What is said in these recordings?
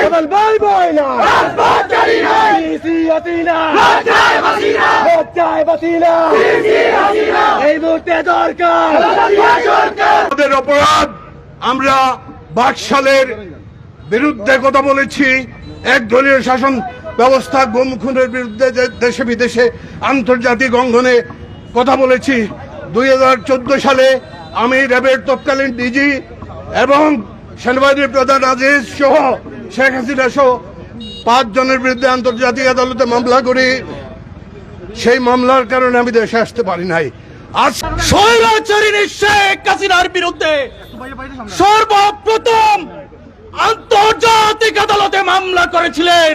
কেবল ভাই ভাই না। রাজপথ জারি নয় ইসি হাসিনা। লজ্জায় বাসিনা লজ্জায় বাসিনা ইসি হাসিনা। এই মুহূর্তে দরকার। খালেদা সরকার আমাদের অপরাধ আমরা বাকশালের বিরুদ্ধে কথা বলেছি। এক দলীয় শাসন ব্যবস্থা গুম খুনের বিরুদ্ধে যে দেশে বিদেশে আন্তর্জাতিক অঙ্গনে কথা বলেছি। দুই হাজার চোদ্দ সালে আমি র্যাবের তৎকালীন ডিজি এবং সেনাবাহিনীর প্রধান আজিজ সহ শেখ হাসিনা সহ পাঁচ জনের বিরুদ্ধে আন্তর্জাতিক আদালতে মামলা করি। সেই মামলার কারণে আমি দেশে আসতে পারি নাই। আজ স্বৈরাচারী শেখ হাসিনার বিরুদ্ধে সর্বপ্রথম আন্তর্জাতিক আদালতে মামলা করেছিলেন।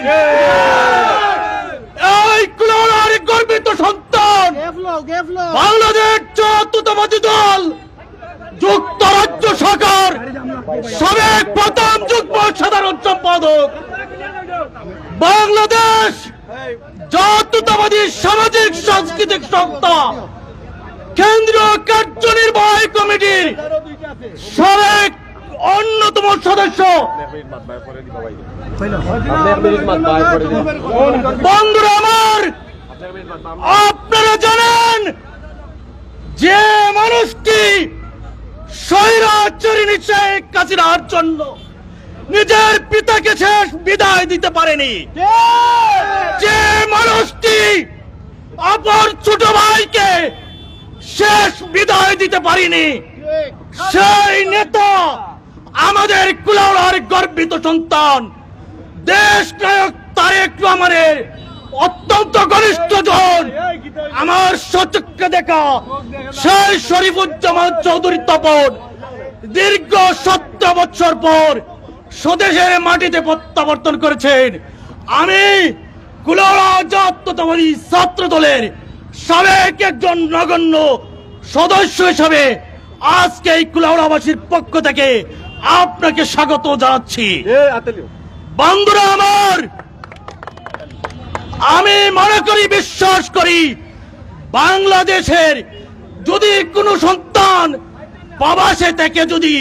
এই কুলার গর্বিত সন্তান বাংলাদেশ জাতীয়তাবাদী দল যুক্তরাজ্য সরকার সাবেক প্রথম যুগ্ম সাধারণ সম্পাদক। বাংলাদেশ জাতীয়তাবাদী সামাজিক সাংস্কৃতিক সংস্থা, কেন্দ্রীয় কার্যনির্বাহী কমিটির সাবেক অন্যতম সদস্য। বন্ধুরা আমার, আপনারা জানেন যে মানুষটি স্বৈরাচারিণী শেখ হাসিনার নিজের পিতাকে শেষ বিদায় দিতে পারেনি। যে মানুষটি অপর ছোট ভাইকে শেষ বিদায় দিতে পারিনি, সেই নেতা আমাদের কুলাউড়ার গর্বিত সন্তান। দেশ নায়ক তারেক রহমানের অত্যন্ত ঘনিষ্ঠ জন। আমার সচক্ষে দেখা। সেই শরীফুজ্জামান চৌধুরী তপন। দীর্ঘ সতেরো বছর পর স্বদেশের মাটিতে প্রত্যাবর্তন করেছেন। আমি জাতীয়তাবাদী ছাত্র দলের সাবেক একজন নগণ্য সদস্য হিসাবে আজকে এই কুলাউড়াবাসীর পক্ষ থেকে আপনাকে স্বাগত জানাচ্ছি। বন্ধুরা আমার আমি মনে করি বিশ্বাস করি বাংলাদেশের যদি কোনো সন্তান প্রবাসে থেকে যদি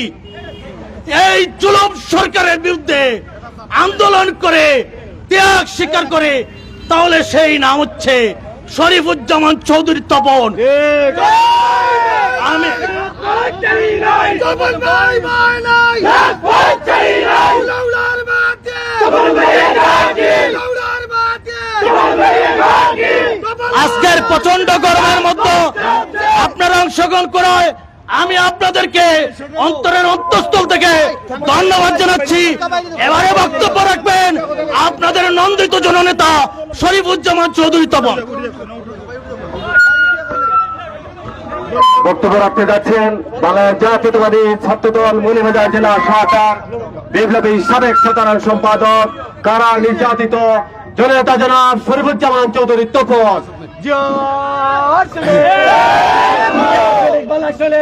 এই জুলুম সরকারের বিরুদ্ধে আন্দোলন করে ত্যাগ স্বীকার করে তাহলে সেই নাম হচ্ছে শরীফুজ্জামান চৌধুরী তপন। আমি কেবল ভাই ভাই নাই রাজপথ জারি নয় লাউলার বাতে কেবল ভাই গাগি লাউলার বাতে কেবল ভাই গাগি আজকের প্রচণ্ড গরমের মধ্যে আপনারা অংশগ্রহণ করায় আমি আপনাদেরকে অন্তরের অন্তঃস্থল থেকে ধন্যবাদ জানাচ্ছি। এবারে বক্তব্য রাখবেন আপনাদের নন্দিত জননেতা শরীফুজ্জামান চৌধুরী তপন। বক্তব্য রাখতে যাচ্ছেন বাংলাদেশ জাতীয়তাবাদী ছাত্রদল মনিমেজা জেলা শাখার বিপ্লবী সাবেক সাধারণ সম্পাদক কারা নির্যাতিত জননেতা জনাব শরীফুজ্জামান চৌধুরী তপন। বালা চলে।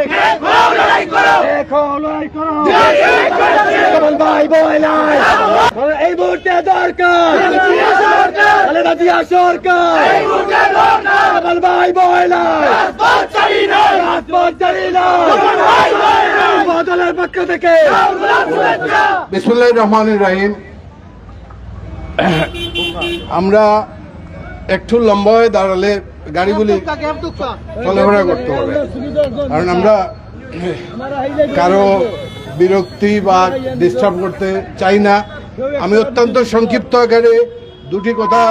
লড়াই করো। এখন লড়াই করো। কেবল ভাই ভাই নাই। এই মুহূর্তে দরকার। খালেদা জিয়া সরকার। কেবল ভাই জারি জারি বদলের পক্ষ থেকে। বিসমুল্লাহ রহমান রাহিম। আমরা একটু লম্বা হয়ে দাঁড়ালে গাড়িগুলি চলাফেরা করতে হবে। কারণ আমরা কারও বিরক্তি বা ডিস্টার্ব করতে চাই না। আমি অত্যন্ত সংক্ষিপ্ত আকারে দুটি কথা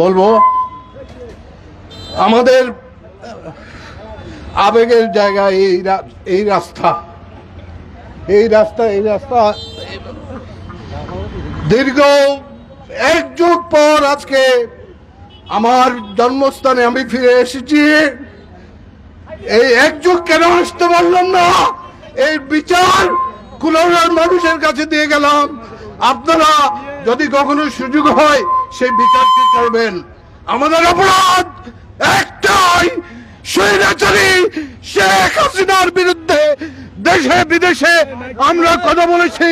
বলব। আমাদের আবেগের জায়গা এই এই রাস্তা। এই রাস্তা এই রাস্তা দীর্ঘ এক যুগ পর আজকে আমার জন্মস্থানে আমি ফিরে এসেছি। এই এক যুগ কেন আসতে পারলাম না? এই বিচার কুলার মানুষের কাছে দিয়ে গেলাম। আপনারা যদি কখনো সুযোগ হয় সেই বিচারটি করবেন। আমাদের অপরাধ একটাই, স্বৈরাচারী শেখ হাসিনার বিরুদ্ধে দেশে বিদেশে আমরা কথা বলেছি।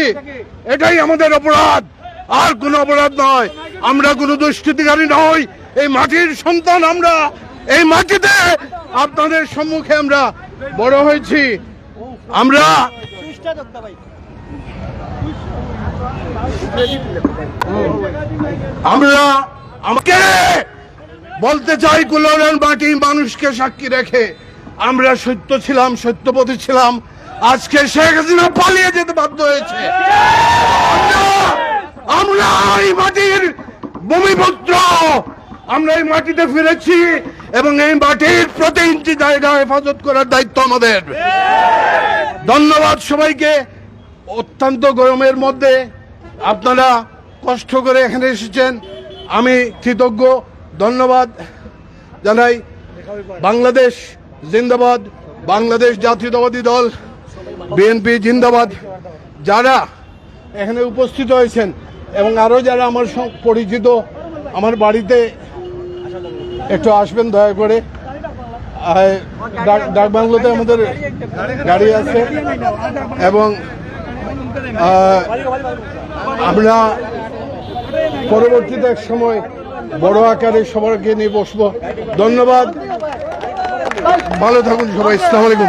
এটাই আমাদের অপরাধ। আর কোনো অপরাধ নয়। আমরা কোনো দুষ্কৃতিকারী নই। এই মাটির সন্তান আমরা। এই মাটিতে আপনাদের সম্মুখে আমরা বড় হয়েছি। আমরা আমরা আমাকে বলতে চাই কুলোরান বাটি মানুষকে সাক্ষী রেখে। আমরা সত্য ছিলাম, সত্যপথী ছিলাম। আজকে শেখ হাসিনা পালিয়ে যেতে বাধ্য হয়েছে আমরা- আমরা এই মাটির ভূমিপুত্র, আমরা এই মাটিতে ফিরেছি এবং এই মাটির প্রতি ইঞ্চি জায়গা হেফাজত করার দায়িত্ব আমাদের। ধন্যবাদ সবাইকে। অত্যন্ত গরমের মধ্যে আপনারা কষ্ট করে এখানে এসেছেন। আমি কৃতজ্ঞ। ধন্যবাদ জানাই বাংলাদেশ জিন্দাবাদ, বাংলাদেশ জাতীয়তাবাদী দল, বিএনপি জিন্দাবাদ। যারা এখানে উপস্থিত হয়েছেন এবং আরও যারা আমার পরিচিত, আমার বাড়িতে একটু আসবেন দয়া করে। ডাক- ডাকবাংলোতে আমাদের গাড়ি আছে এবং আমরা পরবর্তীতে এক সময় বড় আকারে সবাইকে নিয়ে বসবো। ধন্যবাদ। ভালো থাকুন সবাই। ইসলাম আলাইকুম।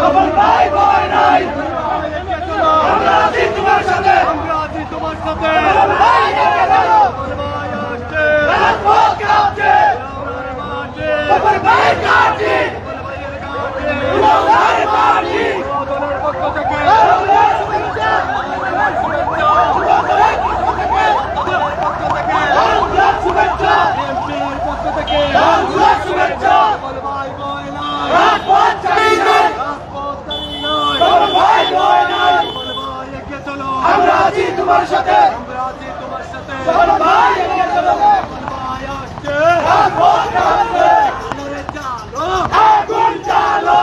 করছেন এবং আমরা আছি তোমার সাথে আমরা আছি তোমার সাথে চলো ভাই এগিয়ে চলো ভাই আসছে আগুন জ্বালো।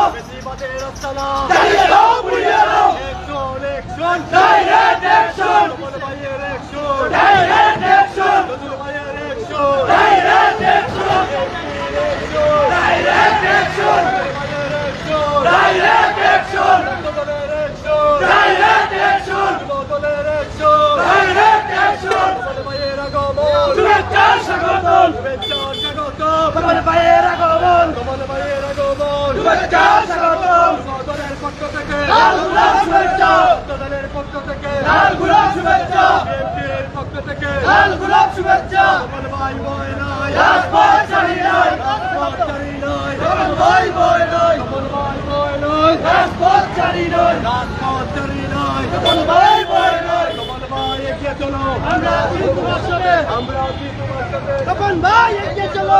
শুভেচ্ছা স্বাগতম বদলের পক্ষ থেকে লাল গোলাপ শুভেচ্ছা। বদলের পক্ষ থেকে লাল গোলাপ শুভেচ্ছা। বিএনপির পক্ষ থেকে লাল গোলাপ শুভেচ্ছা। বল ভাই বয় নাই। রাজপথ ছাড়ি নাই। রাজপথ ছাড়ি নাই। বল ভাই বয় নাই। বল ভাই বয় নাই। রাজপথ ছাড়ি নাই। রাজপথ ছাড়ি নাই। বল ভাই বয় নাই। বল ভাই এগিয়ে চলো। আমরা আছি তোমার সাথে। আমরা আছি তোমার সাথে। তখন ভাই এগিয়ে চলো।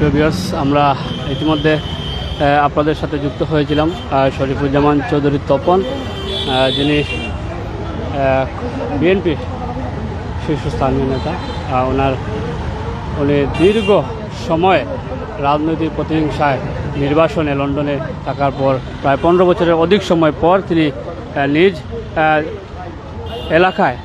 প্রিয় ভিউয়ার্স আমরা ইতিমধ্যে আপনাদের সাথে যুক্ত হয়েছিলাম শরীফুজ্জামান চৌধুরী তপন যিনি বিএনপির শীর্ষস্থানীয় নেতা ওনার, উনি দীর্ঘ সময় রাজনৈতিক প্রতিহিংসায় নির্বাসনে লন্ডনে থাকার পর, প্রায় পনেরো বছরের অধিক সময় পর তিনি নিজ এলাকায়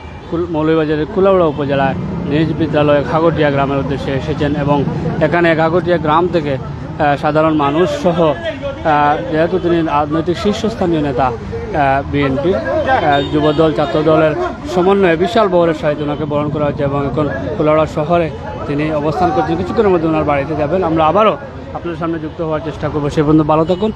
মৌলভীবাজারের কুলাউড়া উপজেলায় নিজ বিদ্যালয়ে ঘাগটিয়া গ্রামের উদ্দেশ্যে এসেছেন এবং এখানে ঘাগটিয়া গ্রাম থেকে সাধারণ মানুষ সহ যেহেতু তিনি রাজনৈতিক শীর্ষস্থানীয় নেতা বিএনপি যুবদল ছাত্র দলের সমন্বয়ে বিশাল বহরের সাহিত্য ওনাকে বরণ করা হয়েছে এবং এখন কুলাউড়া শহরে তিনি অবস্থান করছেন। কিছুক্ষণের মধ্যে ওনার বাড়িতে যাবেন। আমরা আবারও আপনাদের সামনে যুক্ত হওয়ার চেষ্টা করব। সে পর্যন্ত ভালো থাকুন।